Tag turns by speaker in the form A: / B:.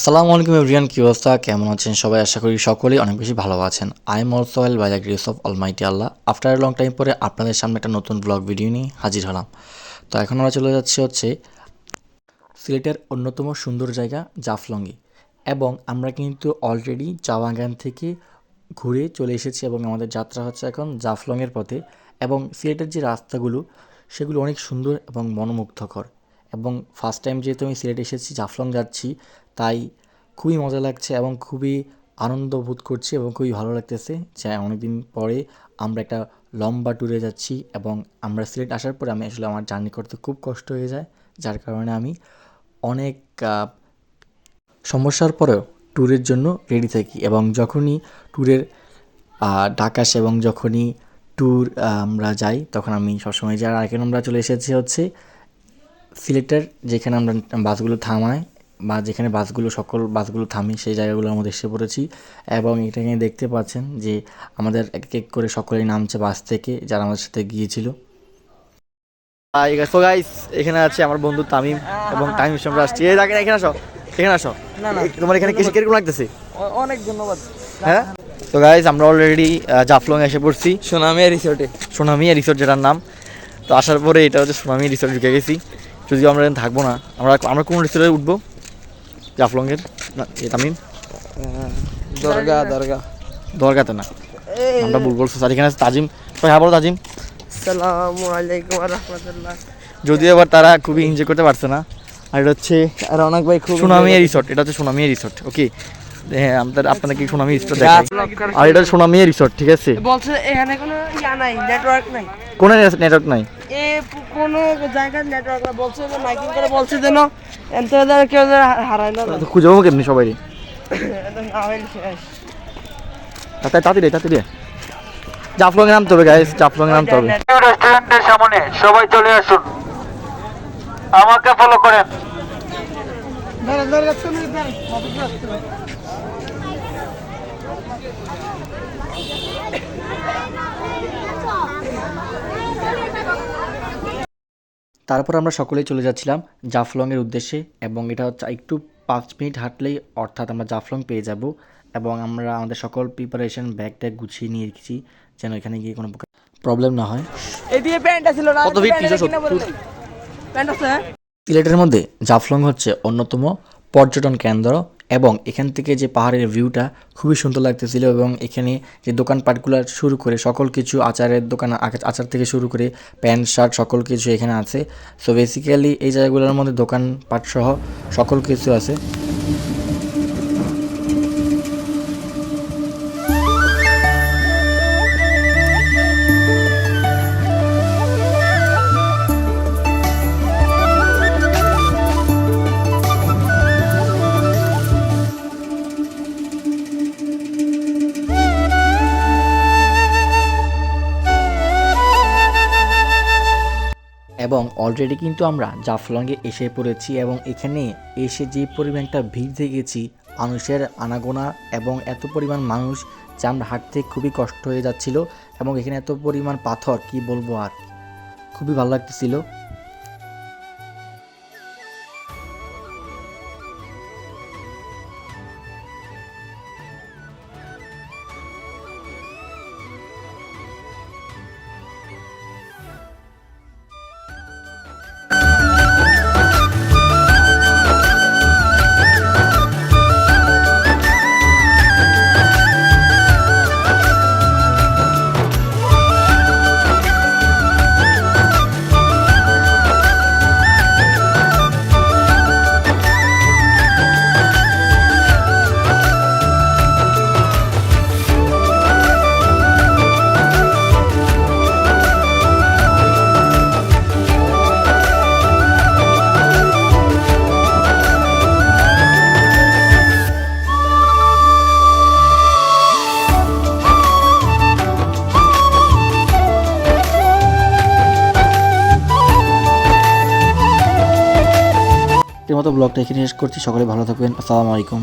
A: আসসালামু আলাইকুম এভরিয়ান কি অবস্থা? কেমন আছেন সবাই? আশা করি সকলেই অনেক বেশি ভালো আছেন। I am also well by the grace of almighty Allah after long time পরে আপনাদের সামনে একটা নতুন ব্লগ ভিডিও নিয়ে হাজির হলাম। তো এখন আমরা চলে যাচ্ছি হচ্ছে সিলেটের অন্যতম সুন্দর জায়গা, জাফলংয়ে। এবং আমরা কিন্তু অলরেডি চাওয়াগান থেকে ঘুরে চলে এসেছি এবং আমাদের যাত্রা হচ্ছে এখন জাফলংয়ের পথে। এবং সিলেটের যে রাস্তাগুলো, সেগুলো অনেক সুন্দর এবং মনোমুগ্ধকর। এবং ফার্স্ট টাইম যেহেতু আমি সিলেট এসেছি, জাফলং যাচ্ছি, তাই খুবই মজা লাগছে এবং খুবই আনন্দ বোধ করছি এবং খুবই ভালো লাগতেছে যে অনেকদিন পরে আমরা একটা লম্বা ট্যুরে যাচ্ছি এবং আমরা সিলেট আসার পরে আমি আসলে আমার জার্নি করতে খুব কষ্ট হয়ে যায়, যার কারণে আমি অনেক সমস্যার পরেও ট্যুরের জন্য রেডি থাকি এবং যখনই ট্যুরের ডাক আসে এবং যখনই ট্যুর আমরা যাই, তখন আমি সবসময় যাই। আর এখন আমরা চলে এসেছি হচ্ছে সিলেটের যেখানে আমরা বাসগুলো থামাই বা যেখানে বাসগুলো সকল বাসগুলো থামি সেই জায়গাগুলোর মধ্যে এসে পড়েছি। এবং এটাকে দেখতে পাচ্ছেন যে আমাদের এক এক করে সকলেই নামছে বাস থেকে যারা আমাদের সাথে গিয়েছিল। সো গাইস এখানে আছে আমার বন্ধু তামিম এবং তামিম আমরা আসছি। এই দেখেন এখানে আসো এখানে আসো।
B: না, না।
A: তোমার এখানে কিসে কীরকম লাগতেছে?
B: অনেক ধন্যবাদ।
A: হ্যাঁ? তো গাইজ আমরা অলরেডি জাফলং এসে পড়ছি।
B: সোনামিয়া রিসোর্টে
A: সোনামিয়া রিসোর্ট যেটার নাম। তো আসার পরে এটা হচ্ছে সোনামিয়া রিসোর্ট ঢুকে গেছি। যদিও আমরা এখানে থাকব না আমরা আমরা কোন রেস্টুরেন্টে উঠবো? জাফলংয়ের? না এ তামিম?
B: দরগা দরগা।
A: দরগাতে না। আমরা বুলবুল সোসাইটি এখানে আছে তাজিম। তাই হ্যাঁ বলো তাজিম?
B: আসসালামু আলাইকুম রহমতুল্লাহ।
A: যদিও এবার তারা খুবই এনজয় করতে পারছে না। আর এটা হচ্ছে
B: অনেক ভাই খুব
A: সুনামিয়া রিসোর্ট এটা হচ্ছে সুনামিয়া রিসোর্ট ওকে হ্যাঁ আমাদের আপনাদের কি সোনামি রিসোর্ট দেখাই। আর এটা রিসোর্ট ঠিক আছে?
B: বলছে এখানে কোনো ইয়া নাই নেটওয়ার্ক নাই।
A: কোনো নেটওয়ার্ক নাই?
B: এ কোনো নেটওয়ার্ক নাই বলছে যে মাইকিং করে বলছে যেন যেন কেউ যেন হারায় না।
A: তো খুঁজে পাবো কেমনি সবাই
B: না
A: তাড়াতাড়ি তাড়াতাড়ি তাড়াতাড়ি জাফলং এ নামতে হবে গাইস জাফলং এ নামতে হবে।
C: রেস্টুরেন্টের সামনে সবাই চলে আসুন। আমাকে ফলো করেন।
A: তারপর আমরা সকলেই চলে যাচ্ছিলাম জাফলংয়ের উদ্দেশ্যে এবং এটা হচ্ছে একটু পাঁচ মিনিট হাঁটলেই অর্থাৎ আমরা জাফলং পেয়ে যাব এবং আমরা আমাদের সকল প্রিপারেশন ব্যাগ ট্যাগ গুছিয়ে নিয়ে রেখেছি যেন এখানে গিয়ে কোনো প্রবলেম না হয়
B: এদিকে প্যান্টটা ছিল না
A: কত feet?
B: প্যান্টটা
A: 370
B: কিনে বলে দিই। প্যান্ট আছে হ্যাঁ?
A: সিলেটের মধ্যে জাফলং হচ্ছে অন্যতম পর্যটন কেন্দ্র এবং এখান থেকে যে পাহাড়ের ভিউটা খুবই সুন্দর লাগতেছিল এবং এখানে যে দোকানপাটগুলো শুরু করে সকল কিছু আচারের দোকান আচার থেকে শুরু করে প্যান্ট, শার্ট সকল কিছু এখানে আছে। সো বেসিক্যালি এই জায়গাগুলোর মধ্যে দোকানপাট সহ সকল কিছু আছে। এবং অলরেডি কিন্তু আমরা জাফলংয়ে এসে পড়েছি এবং এখানে এসে যে পরিমাণটা ভিড় দেখেছি মানুষের আনাগোনা এবং এত পরিমাণ মানুষ যে আমরা হাঁটতে খুবই কষ্ট হয়ে যাচ্ছিল এবং এখানে এত পরিমাণ পাথর, কি বলব আর? খুবই ভালো লাগতেছিল। মতো ব্লগটা এখানে শেষ করছি। সকলে ভালো থাকবেন। আসসালামু আলাইকুম।